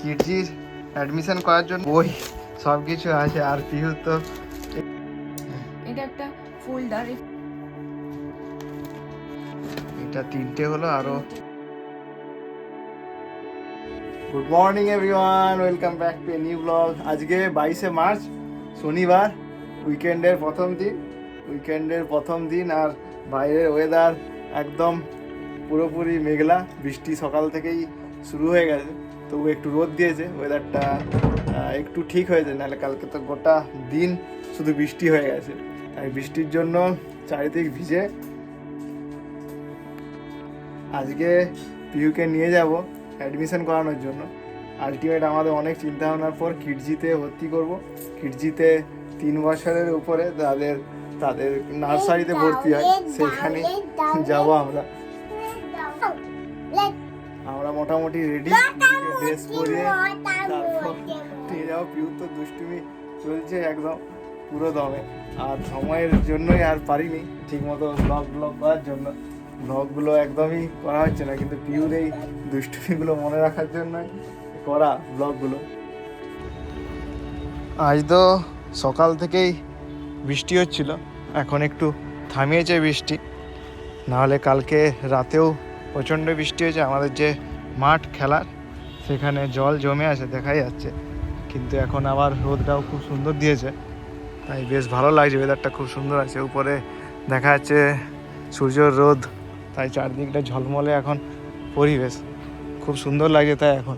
কিডজির admission করার জন্য বই সব কিছু আছে আর পিহু তো। এটা একটা ফোল্ডার এটা তিনটে হলো আরও। Good morning everyone welcome back to a new blog আজকে বাইশে মার্চ শনিবার উইকেন্ডের প্রথম দিন। উইকেন্ডের প্রথম দিন আর বাইরের ওয়েদার একদম পুরোপুরি মেঘলা। বৃষ্টি সকাল থেকেই শুরু হয়ে গেছে। তবু একটু রোদ দিয়েছে ওয়েদারটা একটু ঠিক হয়েছে, নাহলে কালকে তো গোটা দিন শুধু বৃষ্টি হয়ে গেছে। তাই বৃষ্টির জন্য চারিদিক ভিজে। আজকে পিউকে নিয়ে যাব অ্যাডমিশন করানোর জন্য। আলটিমেট আমাদের অনেক চিন্তা ভাবনার পর কিডজিতে ভর্তি করব। কিডজিতে তিন বছরের উপরে তাদের তাদের নার্সারিতে ভর্তি হয়। সেখানে যাব আমরা। আমরা মোটামুটি রেডি ড্রেস পরিয়ে তারপর যাব পিউ তো দুষ্টুমি চলছে একদম পুরো দমে। আর সময়ের জন্যই আর পারিনি ঠিকমতো ব্লগ ব্লগ করার জন্য। ব্লগগুলো একদমই করা হচ্ছে না কিন্তু পিউর এই দুষ্টুমিগুলো মনে রাখার জন্যই করা ব্লগগুলো আজ তো সকাল থেকেই বৃষ্টি হচ্ছিল এখন একটু থামিয়েছে বৃষ্টি। নাহলে কালকে রাতেও প্রচণ্ড বৃষ্টি হয়েছে আমাদের যে মাঠ খেলার সেখানে জল জমে আছে, দেখাই যাচ্ছে। কিন্তু এখন আবার রোদটাও খুব সুন্দর দিয়েছে। তাই বেশ ভালো লাগছে ওয়েদারটা খুব সুন্দর আছে। উপরে দেখা যাচ্ছে সূর্যর রোদ, তাই চারদিকটা ঝলমলে এখন পরিবেশ। খুব সুন্দর লাগছে তাই এখন।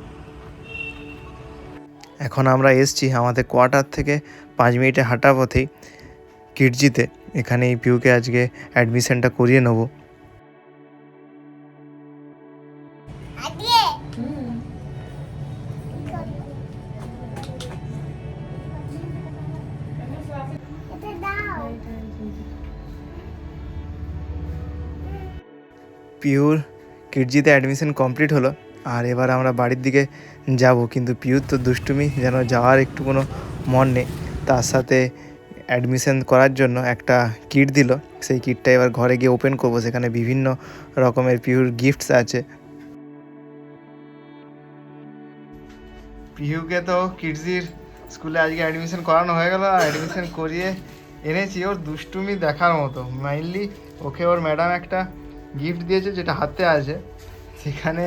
এখন আমরা এসছি আমাদের কোয়ার্টার থেকে পাঁচ মিনিটে হাঁটা পথেই, কিডজিতে। এখানে এই পিউকে আজকে অ্যাডমিশনটা করিয়ে নেব। পিউর কিডজিতে অ্যাডমিশন কমপ্লিট হলো, আর এবার আমরা বাড়ির দিকে যাব। কিন্তু পিউর তো দুষ্টুমি, যেন যাওয়ার একটু কোনো মন নেই। তার সাথে অ্যাডমিশন করার জন্য একটা কিট দিল। সেই কিটটা এবার ঘরে গিয়ে ওপেন করব, সেখানে বিভিন্ন রকমের পিউর গিফটস আছে। পিহুকে তো কিডজির স্কুলে আজকে অ্যাডমিশন করানো হয়ে গেল, আর অ্যাডমিশন করিয়ে এনেছি। ওর দুষ্টুমি দেখার মতো। মেইনলি ওকে ওর ম্যাডাম একটা গিফট দিয়েছে যেটা হাতে আছে। সেখানে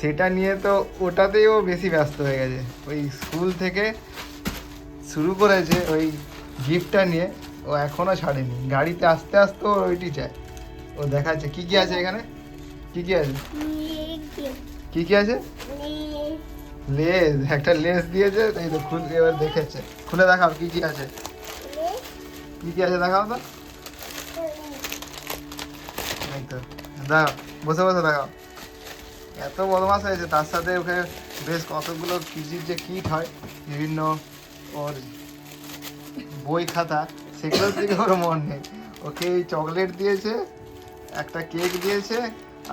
সেটা নিয়ে তো ওটাতেই ও বেশি ব্যস্ত হয়ে গেছে। ওই স্কুল থেকে শুরু করেছে ওই গিফটটা নিয়ে। ও এখনও ছাড়েনি। গাড়িতে আস্তে আস্তে ও ওইটি চায় ও দেখাচ্ছে কি কি আছে এখানে? কি কি আছে? কি কি আছে? লেস একটা লেস দিয়েছে এই তো খুলে এবার দেখেছে। খুলে দেখাও কি কি আছে। কি কি আছে দেখাও তো এই তো বসে বসে দেখাও এত বদমাস হয়েছে তার সাথে ওকে বেশ কতগুলো কিজির যে কিট হয় বিভিন্ন ওর বই খাতা সেগুলোর দিকে ওর মন নেই। ওকে চকলেট দিয়েছে একটা কেক দিয়েছে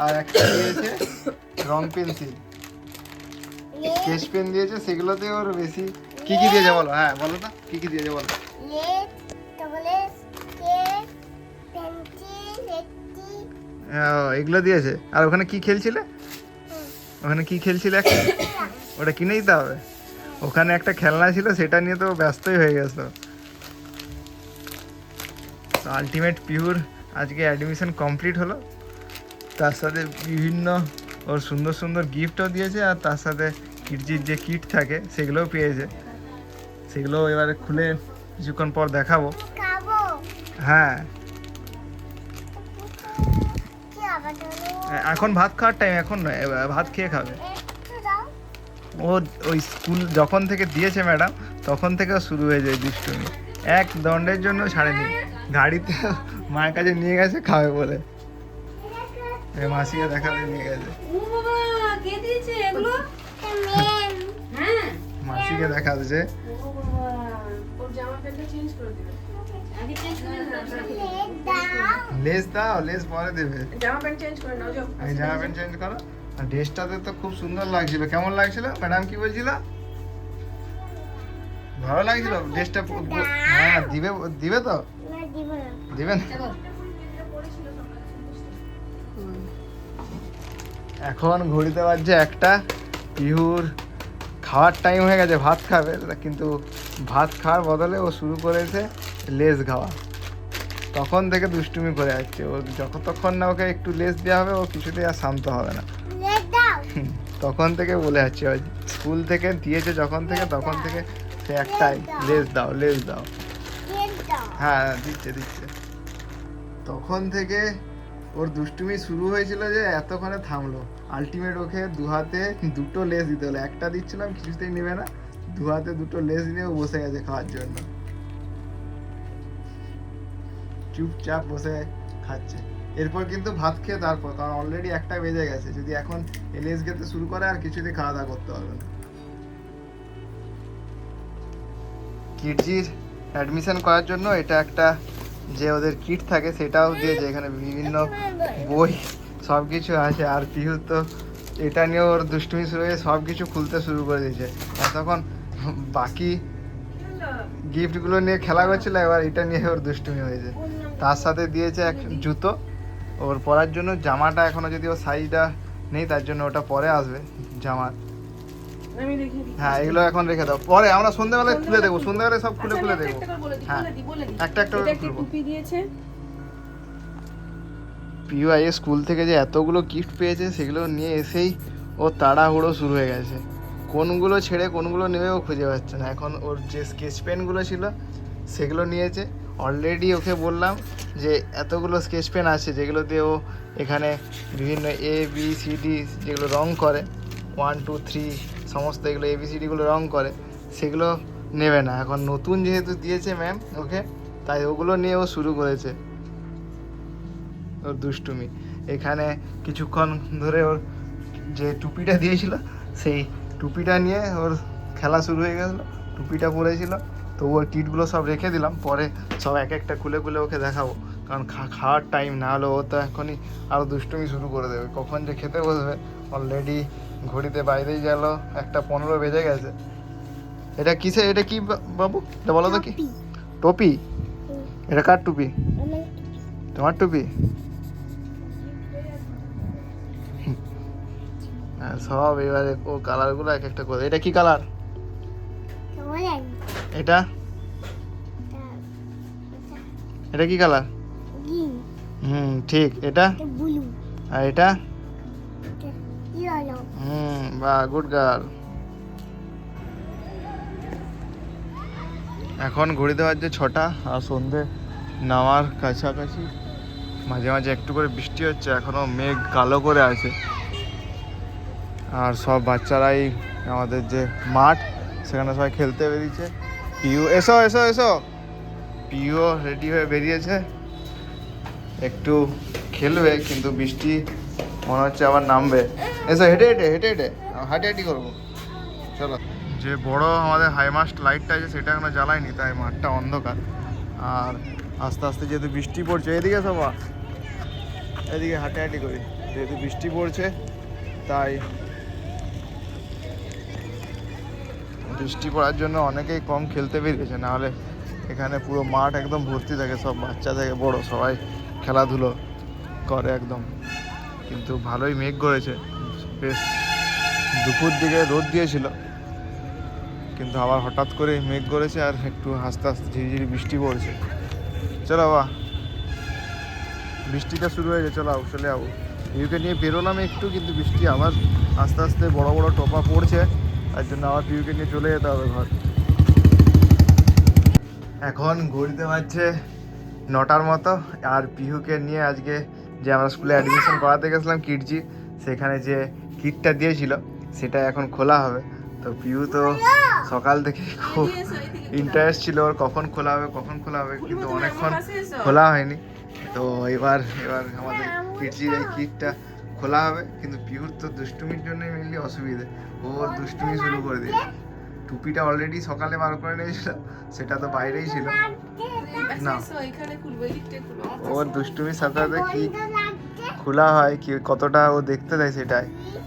আর একটা দিয়েছে রং পেন্সিল। স্কেচ পেন দিয়েছে সেগুলোতে ওর বেশি কি কি দিয়েছে বলো? হ্যাঁ বলো তো কি কি দিয়েছে বলো? এগুলো দিয়েছে। আর ওখানে কি খেলছিলে? ওখানে কি খেলছিলে একটা ওটা কিনে দিতে হবে। ওখানে একটা খেলনা ছিল সেটা নিয়ে তো ব্যস্তই হয়ে গেছে। তো আলটিমেট পিউর আজকে অ্যাডমিশন কমপ্লিট হলো। তার সাথে বিভিন্ন ওর সুন্দর সুন্দর গিফটও দিয়েছে আর তার সাথে কিটজির যে কিট থাকে সেগুলোও পেয়েছে। সেগুলো এবারে খুলে কিছুক্ষণ পর দেখাবো। হ্যাঁ। এখন ভাত খাওয়ার টাইম এখন নয় ভাত খেয়ে খাবে। ও ওই স্কুল যখন থেকে দিয়েছে ম্যাডাম তখন থেকে শুরু হয়ে যায় দুষ্টুমি। এক দণ্ডের জন্য ছাড়েনি। গাড়িতে মায়ের কাছে নিয়ে গেছে খাবে বলে। মাসিকে দেখাতে নিয়ে গেছে। মাসিকে দেখাচ্ছে। ওর জামা প্যান্টটা চেঞ্জ করে দিবে আগে চেঞ্জ করে দাও লেস দাও লেস পরে দেবে। জামা প্যান্ট চেঞ্জ করে নাও যাও। আমি জামা প্যান্ট চেঞ্জ করো। আর ড্রেসটাতে তো খুব সুন্দর লাগছিল। কেমন লাগছিল? ম্যাডাম কি বলছিল? ভালো লাগছিল? ড্রেসটা হ্যাঁ দিবে দিবে তো? দিবে না? এখন ঘড়িতে বাজছে একটা। পিহুর খাওয়ার টাইম হয়ে গেছে ভাত খাবে। কিন্তু ভাত খাওয়ার বদলে ও শুরু করেছে। লেজ খাওয়া। তখন থেকে দুষ্টুমি করে যাচ্ছে ও যতক্ষণ না ওকে একটু লেজ দেওয়া হবে ও কিছুতেই আর শান্ত হবে না। তখন থেকে বলে যাচ্ছে ওই স্কুল থেকে দিয়েছে যখন থেকে তখন থেকে সে একটাই লেজ দাও লেজ দাও। হ্যাঁ দিচ্ছে দিচ্ছে। তখন থেকে ওর দুষ্টুমি শুরু হয়েছিল যে এতক্ষণে থামলো। আলটিমেট ওকে দু হাতে দুটো লেজ দিতে হলো। একটা দিচ্ছিলাম কিছুতেই নেবে না। দু হাতে দুটো লেজ নিয়ে বসে গেছে খাওয়ার জন্য। চুপচাপ বসে খাচ্ছে। এরপর কিন্তু ভাত খেয়ে তারপর, কারণ অলরেডি একটা বেজে গেছে। যদি এখন লেজ খেতে শুরু করে, আর কিছুতে খাওয়া দাওয়া করতে পারবে না। কিডজির অ্যাডমিশন করার জন্য এটা একটা যে ওদের কিট থাকে, সেটাও দিয়েছে। এখানে বিভিন্ন বই সব কিছু আছে। আর পিহু তো এটা নিয়ে ওর দুষ্টুমি শুরু হয়ে সব কিছু খুলতে শুরু করে দিয়েছে। তখন বাকি গিফটগুলো নিয়ে খেলা করছিল, এবার এটা নিয়ে ওর দুষ্টুমি হয়েছে। তার সাথে দিয়েছে এক জুতো। ওর পরার জন্য জামাটা এখনও যদি ওর সাইজটা নেই তার জন্য ওটা পরে আসবে জামার হ্যাঁ এগুলো এখন রেখে দাও। পরে আমরা সন্ধ্যেবেলায় খুলে দেবো সন্ধ্যেবেলায় সব খুলে আচ্ছা, খুলে দেবো হ্যাঁ। একটা একটা টুপি দিয়েছে। পিউআই স্কুল থেকে যে এতগুলো গিফট পেয়েছে সেগুলো নিয়ে এসেই ও তাড়াহুড়ো শুরু হয়ে গেছে। কোনগুলো ছেড়ে কোনগুলো নেবে ও খুঁজে পাচ্ছে না। এখন ওর যে স্কেচ পেনগুলো ছিল সেগুলো নিয়েছে। অলরেডি ওকে বললাম যে এতগুলো স্কেচ পেন আছে যেগুলো দিয়ে ও এখানে বিভিন্ন এ বি সি ডি যেগুলো রং করে ওয়ান টু থ্রি সমস্ত এগুলো এ বি সি ডিগুলো রং করে, সেগুলো নেবে না। এখন নতুন যেহেতু দিয়েছে ম্যাম ওকে, তাই ওগুলো নিয়ে ও শুরু করেছে। ওর দুষ্টুমি। এখানে কিছুক্ষণ ধরে ওর যে টুপিটা দিয়েছিল, সেই টুপিটা নিয়ে ওর খেলা শুরু হয়ে গেছিল, টুপিটা পরেছিল। তো ওর কিটগুলো সব রেখে দিলাম পরে সব এক একটা খুলে খুলে ওকে দেখাবো। কারণ খাওয়ার টাইম না হলে ও তো এখনই আরও দুষ্টুমি শুরু করে দেবে। কখন যে খেতে বসবে? অলরেডি ঘড়িতে বাইরেই গেল একটা পনেরো বেজে গেছে। এটা কিসে? এটা কি বাবু? এটা বলো তো কি? টপি। এটা কার টুপি? তোমার টুপি? হ্যাঁ, সব এবারে ও কালারগুলো এক একটা করে এটা কি কালার এটা? এটা কি কালার? হুম ঠিক। এটা? আর এটা? হুম বাহ গুড গার্ল এখন ঘড়িতে বাজছে ছটা আর সন্ধে নামার কাছাকাছি মাঝে মাঝে একটু করে বৃষ্টি হচ্ছে এখনও মেঘ কালো করে আছে। আর সব বাচ্চারাই আমাদের যে মাঠ সেখানে সবাই খেলতে বেরিয়েছে। পিউ, এসো এসো এসো। পিউও রেডি হয়ে বেরিয়েছে। একটু খেলবে, কিন্তু বৃষ্টি মনে হচ্ছে আবার নামবে। এসো, হেঁটে হেঁটে হেঁটে হেঁটে। হাঁটে হাঁটি করব। চলো। যে বড় আমাদের হাইমাস্ট লাইটটা আছে, সেটা এখনও জ্বালায়নি, তাই মাঠটা অন্ধকার। আর আস্তে আস্তে যেহেতু বৃষ্টি পড়ছে, এদিকে সবা। এদিকে হাঁটে হাঁটি করি। যেহেতু বৃষ্টি পড়ছে, তাই বৃষ্টি পড়ার জন্য অনেকেই কম খেলতে বেরিয়েছে, নাহলে এখানে পুরো মাঠ একদম ভর্তি থাকে, সব বাচ্চা থেকে বড়, সবাই খেলাধুলো করে একদম। কিন্তু ভালোই মেঘ করেছে। বেশ দুপুর দিকে রোদ দিয়েছিল, কিন্তু আবার হঠাৎ করে মেঘ করেছে আর একটু আস্তে আস্তে ঝিরিঝিরি বৃষ্টি পড়ছে। চলো বাবা, বৃষ্টিটা শুরু হয়ে গেছে, চলো চলে যাব পিউকে নিয়ে বেরোলাম একটু, কিন্তু বৃষ্টি আবার আস্তে আস্তে বড় বড় টোপা পড়ছে। তার জন্য আবার পিউকে নিয়ে চলে যেতে হবে ঘর। এখন ঘড়িতে বাজছে নটার মতো আর পিহুকে নিয়ে আজকে যে আমরা স্কুলে অ্যাডমিশন করাতে গেছিলাম কিটজি সেখানে যে কিটটা দিয়েছিল সেটা এখন খোলা হবে। তো পিহু তো সকাল থেকে খুব ইন্টারেস্ট ছিল ওর কখন খোলা হবে কখন খোলা হবে কিন্তু অনেকক্ষণ খোলা হয়নি। তো এবার এবার আমাদের কিটজির এই কিটটা খোলা হবে, কিন্তু পিহুর তো দুষ্টুমির জন্যই মেনলি অসুবিধে। ও দুষ্টুমি শুরু করে দিয়েছে। টুপিটা অলরেডি সকালে বার করে নিয়েছিল, সেটা তো বাইরেই ছিল। না। ওর দুষ্টুমির সাথে সাথে কি খোলা হয়, কি কতটা ও দেখতে দেয় সেটাই।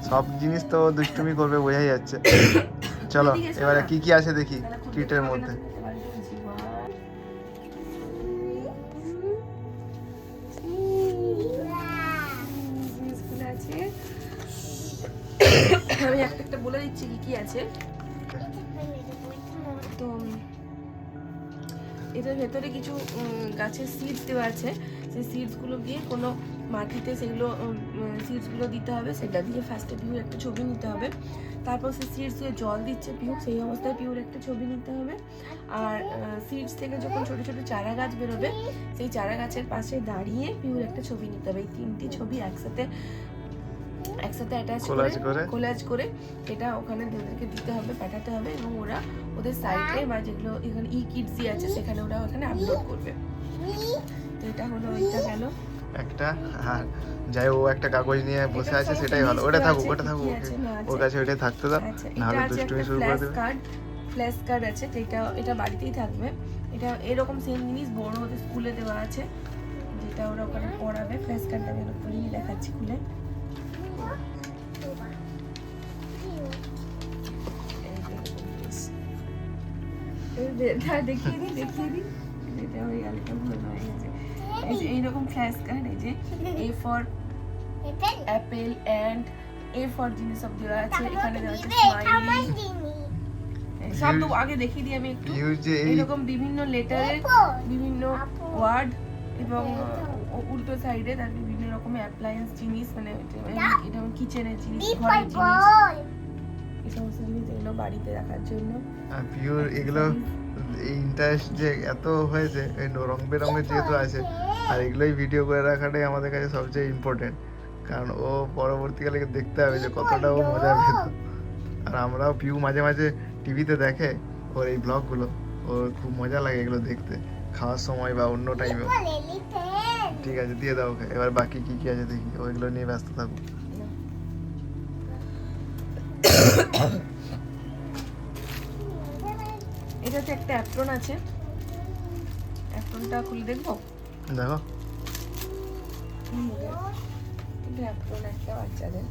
সব জিনিস তো ও দুষ্টুমি করবে, বোঝাই যাচ্ছে। চলো, এবারে কি কি আছে দেখি কিটের মধ্যে। বলে দিচ্ছি কী কী আছে। তো এটার ভেতরে কিছু গাছের সিডস দেওয়া আছে। সেই সিডসগুলো দিয়ে কোনো মাটিতে সেগুলো সিডসগুলো দিতে হবে, সেটা দিয়ে ফার্স্টে পিউর একটা ছবি নিতে হবে। তারপর সেই সিডস দিয়ে জল দিচ্ছে পিউর সেই অবস্থায় পিউর একটা ছবি নিতে হবে। আর সিডস থেকে যখন ছোট ছোট চারা গাছ বেরোবে, সেই চারা গাছের পাশে দাঁড়িয়ে পিউর একটা ছবি নিতে হবে। এই তিনটি ছবি একসাথে একসাথে অ্যাটাচ করে করে? কোলাজ করে এটা ওখানে ওদেরকে দিতে হবে পাঠাতে হবে এবং ওরা ওদের সাইটে বা যেগুলো এখানে ই কিডসি আছে সেখানে ওরা ওখানে আপলোড করবে। তো এটা হলো এটা গেল। একটা আর যাই ও একটা কাগজ নিয়ে বসে আছে সেটাই ভালো। ওটা থাকুক ওটা থাকুক? ওর কাছে ওইটাই থাকতে দাও নাহলে দুষ্টুমি শুরু করে ফ্ল্যাশ দেবে। কার্ড ফ্ল্যাশ কার্ড আছে যেটা এটা বাড়িতেই থাকবে। এটা এরকম সেম জিনিস বড় ওদের স্কুলে দেওয়া আছে যেটা ওরা ওখানে পড়াবে। ফ্ল্যাশ কার্ডটা আমি খুলে দেখাচ্ছি খুলে। দেখিয়ে দিই দেখিয়ে দিই। এটা গেল ভুল হয়ে গেছে। এই যে এইরকম ফ্ল্যাশ কার্ড এই যে A for apple and A for জিনিস সব দেওয়া আছে। এখানে দেওয়া আছে স্মাইলি সব তো আগে দেখিয়ে দিই আমি একটু। এরকম বিভিন্ন লেটারের বিভিন্ন ওয়ার্ড এবং উল্টো সাইডে তার বিভিন্ন রকমের অ্যাপ্লায়েন্স জিনিস মানে এটা- এটা কিচেনের জিনিস ঘরের জিনিস। এই সমস্ত জিনিস এগুলো বাড়িতে রাখার জন্য। এগুলো ইন্টারেস্ট যে এত হয়েছে এই রং বেরঙের যেহেতু আছে আর এগুলোই ভিডিও করে রাখাটাই আমাদের কাছে সবচেয়ে ইম্পর্টেন্ট কারণ ও পরবর্তীকালে দেখতে হবে যে কতটা ও মজা পেত আর আমরাও পিউ মাঝে মাঝে টিভিতে দেখে ওর এই ব্লগগুলো ওর খুব মজা লাগে এগুলো দেখতে খাওয়ার সময় বা অন্য টাইমে ঠিক আছে দিয়ে দাও এবার বাকি কি কি আছে দেখি ও এগুলো নিয়ে ব্যস্ত থাকুক এটাতে একটা অ্যাপ্রন আছে। অ্যাপ্রনটা খুলে দেখব? দেখো। এটা অ্যাপ্রন একটা বাচ্চাদের।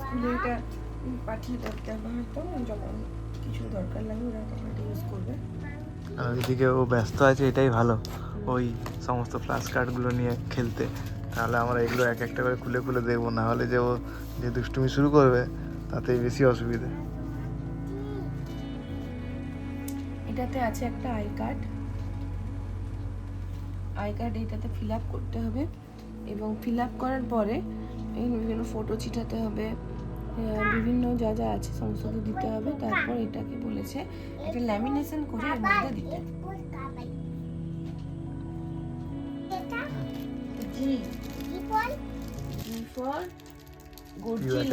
স্কুলে এটা পাঠিয়ে করতে হবে হয়তো যখন কিছু দরকার লাগে ওরা তখন এটা ইউজ করবে। আর ওইদিকে ও ব্যস্ত আছে এটাই ভালো। ওই সমস্ত ফ্ল্যাশ কার্ডগুলো নিয়ে খেলতে। তাহলে আমরা এগুলো এক একটা করে খুলে খুলে দেখব। না হলে যে ও যে দুষ্টুমি শুরু করবে তাতেই বেশি অসুবিধে। এটাতে আছে একটা আই কার্ড। আই কার্ড এটাতে ফিল আপ করতে হবে এবং ফিল আপ করার পরে এই বিভিন্ন ফটো ছিটাতে হবে। বিভিন্ন যা যা আছে সমস্ত দিতে হবে। তারপর এটাকে বলেছে এটা ল্যামিনেশন করে এর মধ্যে দিতে।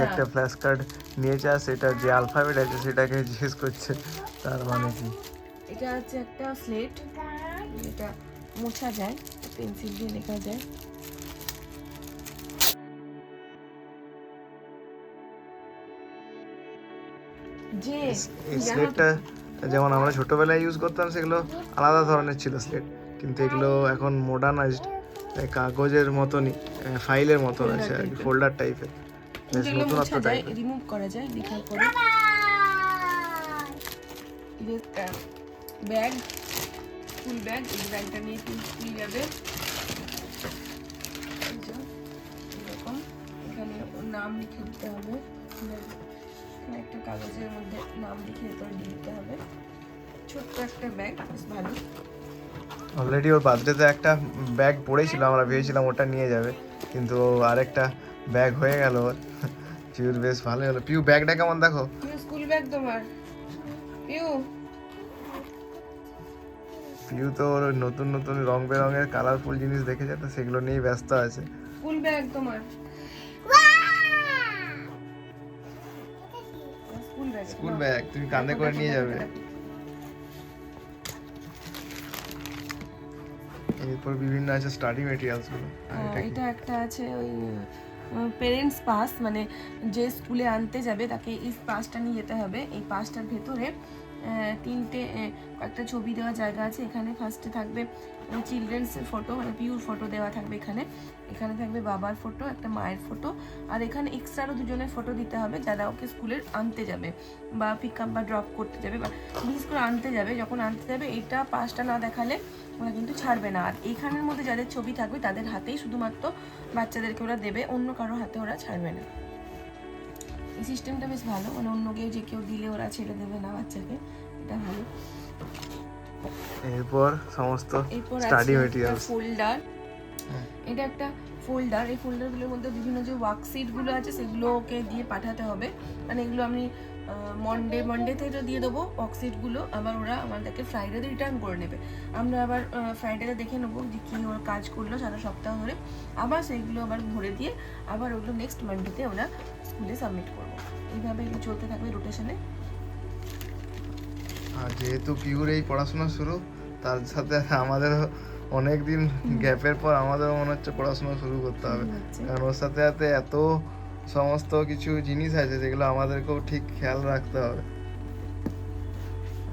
একটা ফ্ল্যাশ কার্ড নিয়েছে আর সেটা যে আলফাবেট আছে সেটাকে জিজ্ঞেস করছে তার মানে কি? এটা হচ্ছে একটা স্লেট এটা মোছা যায় পেন্সিল দিয়ে লেখা যায়। যে স্লেটটা যেমন আমরা ছোটবেলায় ইউজ করতাম সেগুলো আলাদা ধরনের ছিল স্লেট কিন্তু এগুলো এখন মডার্নাইজড কাগজের মতনই ফাইলের মতন আছে আর কি ফোল্ডার টাইপের নতুনত্ব টাইপের রিমুভ করা যায় লেখার পরে। ব্যাগ ফুল ব্যাগ এই ব্যাগটা নিয়ে তুমি স্কুল যাবে। এরকম। এখানে ওর নাম লিখে দিতে হবে। এখানে একটা কাগজের মধ্যে নাম লিখে এরপর দিতে হবে। ছোট্ট একটা ব্যাগ বেশ ভালো। অলরেডি ওর বার্থডেতে একটা ব্যাগ পড়েছিল আমরা ভেবেছিলাম ওটা নিয়ে যাবে। কিন্তু আরেকটা ব্যাগ হয়ে গেল ওর। পিউর বেশ ভালো হলো। পিউ ব্যাগটা কেমন দেখো? পিউ স্কুল ব্যাগ তোমার? পিউ পিউ তো ওর নতুন নতুন রং বেরঙের কালারফুল জিনিস দেখেছে তো সেগুলো নিয়েই ব্যস্ত আছে। ফুল ব্যাগ তোমার। স্কুল ব্যাগ তুমি কাঁধে করে নিয়ে যাবে। এরপর বিভিন্ন আছে স্টাডি মেটেরিয়ালসগুলো। এটা একটা আছে ওই পেরেন্টস পাস মানে যে স্কুলে আনতে যাবে তাকে এই পাসটা নিয়ে যেতে হবে। এই পাসটার ভেতরে তিনটে কয়েকটা ছবি দেওয়া জায়গা আছে। এখানে ফার্স্টে থাকবে চিলড্রেন্সের ফটো মানে পিউর ফটো দেওয়া থাকবে এখানে। এখানে থাকবে বাবার ফটো একটা মায়ের ফটো আর এখানে এক্সট্রা আরও দুজনের ফটো দিতে হবে, যারা ওকে স্কুলের আনতে যাবে বা পিক আপ বা ড্রপ করতে যাবে বা বিশেষ করে আনতে যাবে। যখন আনতে যাবে, এটা পাসটা না দেখালে ওরা কিন্তু ছাড়বে না। আর এখানের মধ্যে যাদের ছবি থাকবে, তাদের হাতেই শুধুমাত্র বাচ্চাদেরকে ওরা দেবে, অন্য কারও হাতে ওরা ছাড়বে না। সিস্টেমটা বেশ ভালো। মানে অন্য কেউ যে কেউ দিলে ওরা ছেড়ে দেবে না বাচ্চাকে। এটা ভালো। এরপর সমস্ত এরপর স্টাডি আছে ফোল্ডার এটা একটা ফোল্ডার এই ফোল্ডারগুলোর মধ্যে বিভিন্ন যে ওয়ার্কশিটগুলো আছে সেগুলোকে দিয়ে পাঠাতে হবে। মানে এগুলো আমি মন্ডে মন্ডেতে তো দিয়ে দেবো অক্সিডগুলো আবার ওরা আমাদেরকে ফ্রাইডেতে রিটার্ন করে নেবে। আমরা আবার ফ্রাইডেতে দেখে নেব যে কী ওর কাজ করল সারা সপ্তাহ ধরে। আবার সেইগুলো আবার ভরে দিয়ে আবার ওগুলো নেক্সট মান্ডেতে ওরা স্কুলে সাবমিট করব। এইভাবে এগুলো চলতে থাকবে রোটেশনে আর যেহেতু পিউর এই পড়াশোনা শুরু তার সাথে আমাদের অনেক দিন গ্যাপের পর আমাদের মনে হচ্ছে পড়াশোনা শুরু করতে হবে। কারণ ওর সাথে সাথে এত সমস্ত কিছু জিনিস আছে যেগুলো আমাদেরকেও ঠিক খেয়াল রাখতে হবে।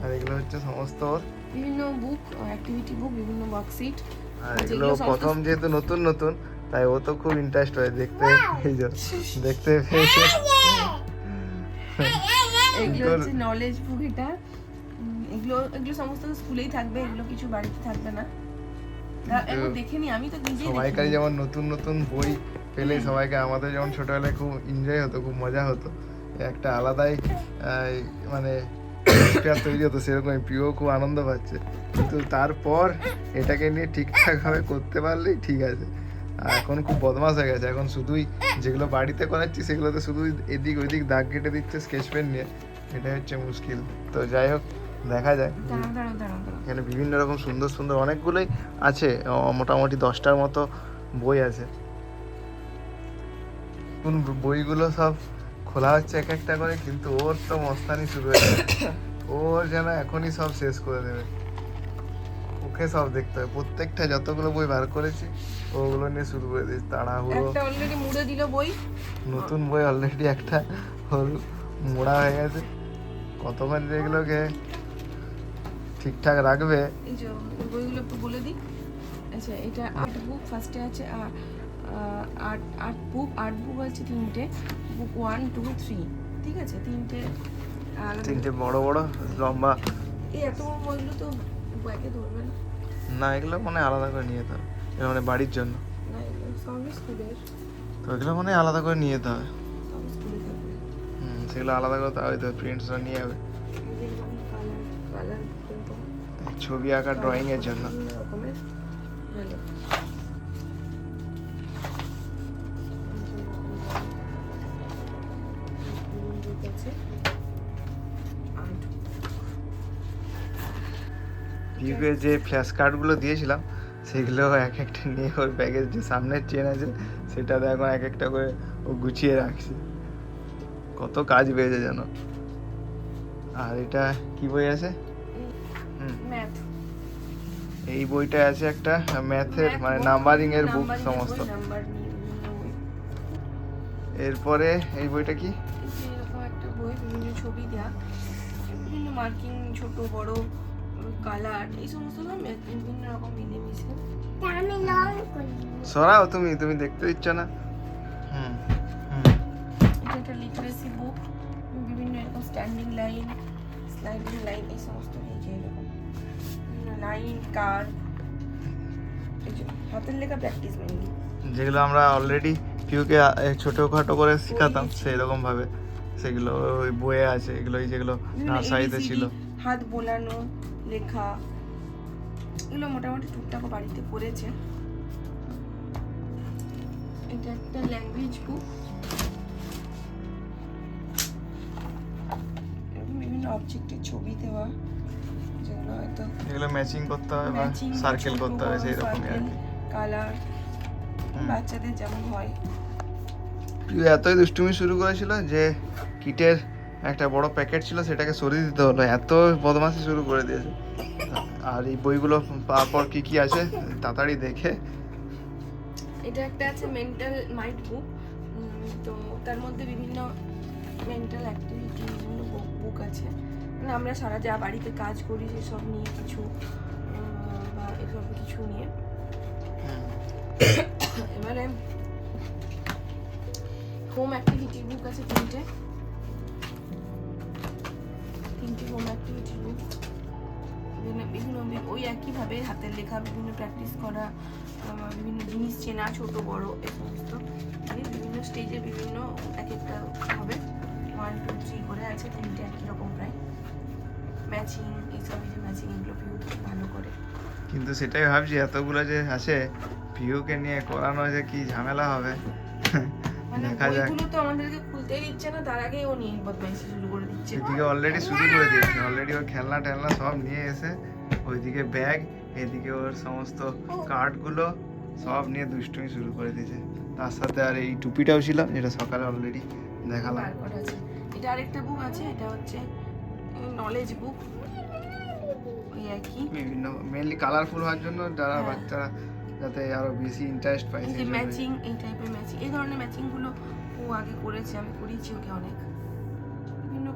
আর এগুলো হচ্ছে সমস্ত বিভিন্ন বুক অ্যাক্টিভিটি বুক বিভিন্ন আর এগুলো প্রথম যেহেতু নতুন নতুন তাই ও তো খুব ইন্টারেস্ট হয় দেখতে। এই যে দেখতে পেয়েছে। এগুলো হচ্ছে নলেজ বুক এটা। এগুলো এগুলো সমস্ত স্কুলেই থাকবে এগুলো কিছু বাড়িতে থাকবে না। দেখিনি আমি তো নিজেই সবাইকারই যেমন নতুন নতুন বই পেলে সবাইকে। আমাদের যেমন ছোটবেলায় খুব এনজয় হতো খুব মজা হতো একটা আলাদাই মানে তৈরি হতো সেরকম প্রিয় খুব আনন্দ পাচ্ছে। কিন্তু তারপর এটাকে নিয়ে ঠিকঠাকভাবে করতে পারলেই ঠিক আছে। আর এখন খুব বদমাস হয়ে গেছে। এখন শুধুই যেগুলো বাড়িতে করাচ্ছি সেগুলোতে শুধু এদিক ওইদিক দাগ কেটে দিচ্ছে স্কেচ পেন নিয়ে। এটাই হচ্ছে মুশকিল। তো যাই হোক দেখা দাঁড়াও এখানে বিভিন্ন রকম সুন্দর সুন্দর অনেকগুলোই আছে। মোটামুটি দশটার মতো বই আছে। কোন বইগুলো সব খোলা হচ্ছে এক একটা করে কিন্তু ওর তো মস্তানি শুরু হয়ে গেছে। ওর যেন এখনই সব শেষ করে দেবে। ওকে সব দেখতে হবে। প্রত্যেকটা যতগুলো বই বার করেছি ওগুলো নিয়ে শুরু করে দিয়েছি। তাড়াহুড়ো। একটা অলরেডি মুড়ে দিল বই? নতুন বই অলরেডি একটা ওর মোড়া হয়ে গেছে। কতক্ষণ যে এগুলোকে ঠিকঠাক রাখবে। এই যে বইগুলো একটু বলে দিই। আচ্ছা এটা আর্ট বুক ফার্স্টে আছে art art book art book আছে তিনটে। বুক ওয়ান টু থ্রি ঠিক আছে? তিনটে তিনটে বড় বড় লম্বা। এই এত বড় বইগুলো তো ব্যাগে ধরবে না। না এগুলো মানে আলাদা করে নিয়ে যেতে হবে। মানে বাড়ির জন্য। তো এগুলো মানে আলাদা করে নিয়ে যেতে হবে। হুম সেগুলো আলাদা করে তাহলে তো প্রিন্টসরা নিয়ে যাবে। ছবি আঁকা ড্রয়িং এর জন্য। পিউকে যে ফ্ল্যাশ কার্ডগুলো দিয়েছিলাম সেগুলো এক একটা নিয়ে ওর ব্যাগের যে সামনের চেন আছে সেটাতে এখন এক একটা করে ও গুছিয়ে রাখছে। কত কাজ পেয়েছে যেন আর এটা কি বই আছে? এই বইটা আছে একটা ম্যাথের মানে নাম্বারিং এর বুক সমস্ত। এরপরে এই বইটা কি? এরকম একটা বই বিভিন্ন ছবি দেওয়া বিভিন্ন মার্কিং ছোট বড়। কালার এই সমস্ত বিভিন্ন রকম মিলেমিশে। সরাও তুমি তুমি দেখতে দিচ্ছ না। হুম হুম। এটা একটা লিটারেসি বুক বিভিন্ন এরকম স্ট্যান্ডিং লাইন স্লাইডিং লাইন এই সমস্ত নিয়েছে এরকম। লাইন কার হাতের লেখা প্র্যাকটিস মেনলি যেগুলো আমরা অলরেডি পিউকে ছোটখাটো করে শেখাতাম সেই রকম ভাবে সেগুলো ওই বইয়ে আছে এগুলো যেগুলো নার্সারিতে ছিল। হাত বোলানো লেখা এগুলো মোটামুটি টুকটাক বাড়িতে করেছে এটা একটা ল্যাঙ্গুয়েজ বুক এরকম বিভিন্ন অবজেক্টের ছবি দেওয়া যেগুলো হয়তো এগুলো ম্যাচিং করতে হবে বা সার্কেল করতে হবে সেই রকমই আর কি। কালার বাচ্চাদের যেমন হয়। পিউ এতই দুষ্টুমি শুরু করেছিল যে কিটের একটা বড় প্যাকেট ছিল সেটাকে সরিয়ে দিতে হলো। এত বদমাশি শুরু করে দিয়েছে। আর এই বইগুলো পাওয়ার পর কি কি আছে তাড়াতাড়ি দেখে। এটা একটা আছে মেন্টাল মাইন্ড বুক তো তার মধ্যে বিভিন্ন মেন্টাল অ্যাক্টিভিটি বিভিন্ন বুক আছে। মানে আমরা সারা যা বাড়িতে কাজ করি সেসব নিয়ে কিছু বা এসব কিছু নিয়ে। এবারে হোম অ্যাক্টিভিটি বুক আছে তিনটে তিনটে। বিভিন্ন বি- ওই একইভাবে হাতের লেখা বিভিন্ন প্র্যাকটিস করা বিভিন্ন জিনিস চেনা ছোট বড় এই সমস্ত মানে বিভিন্ন স্টেজে বিভিন্ন এক একটা হবে। ওয়ান টু থ্রি করে আছে তিনটে একই রকম প্রায়। ম্যাচিং এইসব এই যে ম্যাচিং এগুলো পিউ ভালো করে। কিন্তু সেটাই ভাবছি এতগুলো যে আছে পিউকে নিয়ে করানো যে কি ঝামেলা হবে? মানে দেখা যাক। তো আমাদেরকে খুলতেই দিচ্ছে না তার আগেই ও নিয়ে বদমাইশি দিচ্ছে এদিকে অলরেডি শুরু করে দিয়েছে। অলরেডি ওর খেলনা টেলনা সব নিয়ে এসে ওইদিকে ব্যাগ এদিকে ওর সমস্ত কার্ডগুলো সব নিয়ে দুষ্টুমি শুরু করে দিয়েছে। তার সাথে আর এই টুপিটাও ছিল যেটা সকালে অলরেডি দেখালাম। এটা আরেকটা বুক আছে এটা হচ্ছে নলেজ বুক ওই বিভিন্ন মেনলি কালারফুল হওয়ার জন্য যারা হ্যাঁ। বাচ্চারা যাতে আরও বেশি ইন্টারেস্ট পায়। ম্যাচিং এই টাইপের ম্যাচিং এই ধরনের ম্যাচিংগুলো ও আগে করেছে আমি করিয়েছি ওকে অনেক।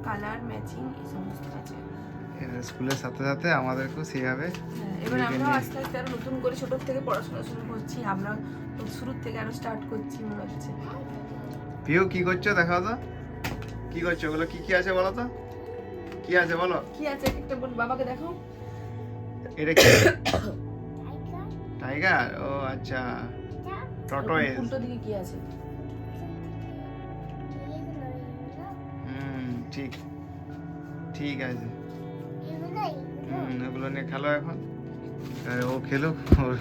কালার ম্যাচিং এই সমস্ত আছে। এর স্কুলের সাথে সাথে আমাদেরকেও সেইভাবে হ্যাঁ, এবার আমরা আস্তে আস্তে আরও নতুন করে ছোট থেকে পড়াশোনা শুরু করছি। আমরা শুরুর থেকে আরও স্টার্ট করছি মনে হচ্ছে। পিউ কি করছ? দেখাও তো। কি করছ ওগুলো? কি কি আছে বলো তো? কি আছে বলো? কি আছে? এক একটা বল বাবাকে দেখো এটা কি? টাইগার? ও আচ্ছা। টটোয়েস উল্টো দিকে কি আছে? ঠিক। ঠিক আছে। হুম ওগুলো নিয়ে খেলো এখন। আর ও খেলো ওর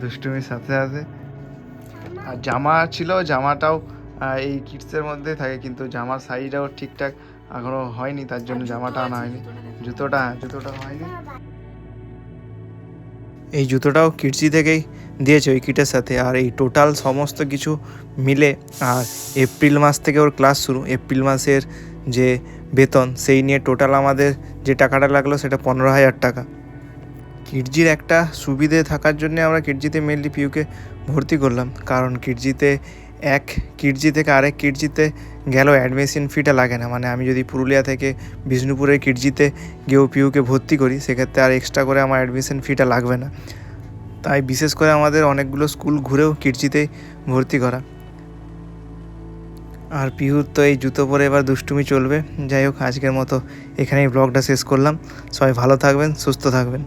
দুষ্টুমির সাথে সাথে আর জামা ছিল জামাটাও এই কিটসের মধ্যে থাকে কিন্তু জামার সাইজটাও ঠিকঠাক এখনও হয়নি তার জন্য জামাটা আনা হয়নি। জুতোটা দেখো। জুতোটা জুতোটা হয়নি। এই জুতোটাও কিটসি থেকেই দিয়েছে ওই কিটের সাথে। আর এই টোটাল সমস্ত কিছু মিলে আর এপ্রিল মাস থেকে ওর ক্লাস শুরু। এপ্রিল মাসের যে বেতন, সেই নিয়ে টোটাল আমাদের যে টাকাটা লাগল সেটা পনেরো হাজার টাকা। কিডজির একটা সুবিধে থাকার জন্য আমরা কিডজিতে মেনলি পিউকে ভর্তি করলাম। কারণ কিডজিতে এক কিডজি থেকে আরেক কিডজিতে গেলেও অ্যাডমিশন ফিটা লাগে না। মানে আমি যদি পুরুলিয়া থেকে বিষ্ণুপুরের কিডজিতে গিয়েও পিউকে ভর্তি করি, সেক্ষেত্রে আর এক্সট্রা করে আমার অ্যাডমিশন ফিটা লাগবে না। তাই বিশেষ করে আমাদের অনেকগুলো স্কুল ঘুরেও কিডজিতেই ভর্তি করা। আর পিহুর তো এই জুতো পরে এবার দুষ্টুমি চলবে। যাই হোক, আজকের মতো এখানেই ব্লগটা শেষ করলাম। সবাই ভালো থাকবেন, সুস্থ থাকবেন।